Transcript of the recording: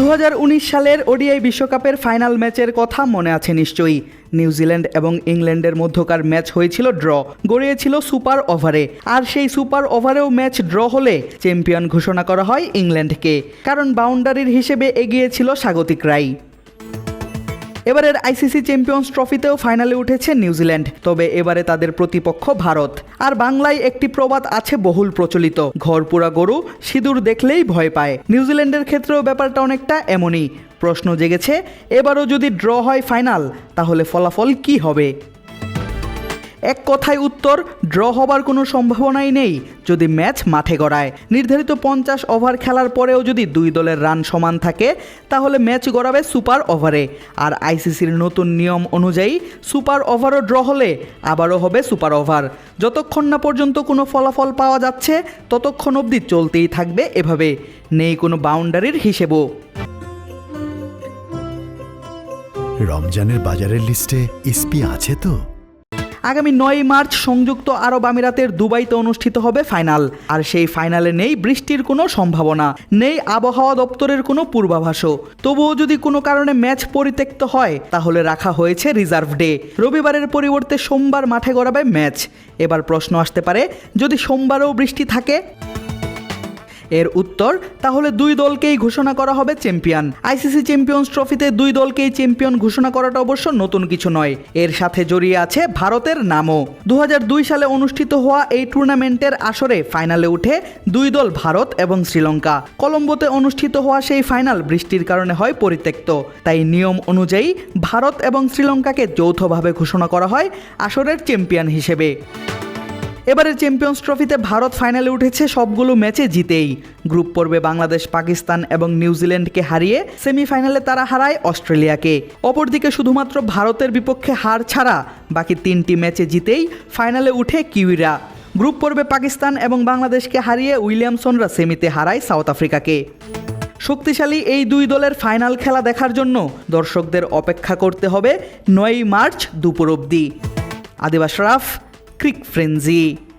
দু হাজার উনিশ সালের ওডিআই বিশ্বকাপের ফাইনাল ম্যাচের কথা মনে আছে নিশ্চয়ই। নিউজিল্যান্ড এবং ইংল্যান্ডের মধ্যকার ম্যাচ হয়েছিল ড্র, গড়িয়েছিল সুপার ওভারে। আর সেই সুপার ওভারেও ম্যাচ ড্র হলে চ্যাম্পিয়ন ঘোষণা করা হয় ইংল্যান্ডকে। কারণ বাউন্ডারির হিসেবে এগিয়েছিল স্বাগতিক রাই। এবারের আইসিসি চ্যাম্পিয়ন্স ট্রফিতেও ফাইনালে উঠেছে নিউজিল্যান্ড, তবে এবারে তাদের প্রতিপক্ষ ভারত। আর বাংলায় একটি প্রবাদ আছে বহুল প্রচলিত, ঘরপুরা গরু সিঁদুর দেখলেই ভয় পায়। নিউজিল্যান্ডের ক্ষেত্রেও ব্যাপারটা অনেকটা এমনই। প্রশ্ন জেগেছে, এবারও যদি ড্র হয় ফাইনাল, তাহলে ফলাফল কি হবে? এক কথায় উত্তর, ড্র হবার কোনো সম্ভাবনাই নেই যদি ম্যাচ মাঠে গড়ায়। নির্ধারিত পঞ্চাশ ওভার খেলার পরেও যদি দুই দলের রান সমান থাকে, তাহলে ম্যাচ গড়াবে সুপার ওভারে। আর আইসিসির নতুন নিয়ম অনুযায়ী, সুপার ওভারও ড্র হলে আবারও হবে সুপার ওভার। যতক্ষণ না পর্যন্ত কোনো ফলাফল পাওয়া যাচ্ছে, ততক্ষণ অবধি চলতেই থাকবে এভাবে। নেই কোনো বাউন্ডারির হিসেবও। রমজানের বাজারের লিস্টে ইস্পি আছে তো? আগামী নয় মার্চ সংযুক্ত আরব আমিরাতের দুবাইতে অনুষ্ঠিত হবে ফাইনাল। আর সেই ফাইনালে নেই বৃষ্টির কোনো সম্ভাবনা, নেই আবহাওয়া দপ্তরের কোনো পূর্বাভাসও। তবুও যদি কোনো কারণে ম্যাচ পরিত্যক্ত হয়, তাহলে রাখা হয়েছে রিজার্ভ ডে। রবিবারের পরিবর্তে সোমবার মাঠে গড়াবে ম্যাচ। এবার প্রশ্ন আসতে পারে, যদি সোমবারও বৃষ্টি থাকে? এর উত্তর, তাহলে দুই দলকেই ঘোষণা করা হবে চ্যাম্পিয়ন। আইসিসি চ্যাম্পিয়ন্স ট্রফিতে দুই দলকেই চ্যাম্পিয়ন ঘোষণা করাটা অবশ্য নতুন কিছু নয়। এর সাথে জড়িয়ে আছে ভারতের নামও। দু হাজার দুই সালে অনুষ্ঠিত হওয়া এই টুর্নামেন্টের আসরে ফাইনালে উঠে দুই দল ভারত এবং শ্রীলঙ্কা। কলম্বোতে অনুষ্ঠিত হওয়া সেই ফাইনাল বৃষ্টির কারণে হয় পরিত্যক্ত। তাই নিয়ম অনুযায়ী ভারত এবং শ্রীলঙ্কাকে যৌথভাবে ঘোষণা করা হয় আসরের চ্যাম্পিয়ন হিসেবে। এবারের চ্যাম্পিয়ন্স ট্রফিতে ভারত ফাইনালে উঠেছে সবগুলো ম্যাচে জিতেই। গ্রুপ পর্বে বাংলাদেশ, পাকিস্তান এবং নিউজিল্যান্ডকে হারিয়ে সেমিফাইনালে তারা হারায় অস্ট্রেলিয়াকে। অপরদিকে শুধুমাত্র ভারতের বিপক্ষে হার ছাড়া বাকি তিনটি ম্যাচে জিতেই ফাইনালে উঠে কিউইরা। গ্রুপ পর্বে পাকিস্তান এবং বাংলাদেশকে হারিয়ে উইলিয়ামসনরা সেমিতে হারায় সাউথ আফ্রিকাকে। শক্তিশালী এই দুই দলের ফাইনাল খেলা দেখার জন্য দর্শকদের অপেক্ষা করতে হবে নয়ই মার্চ দুপুর অবধি। আদিবাস রাফ Crick Frenzy.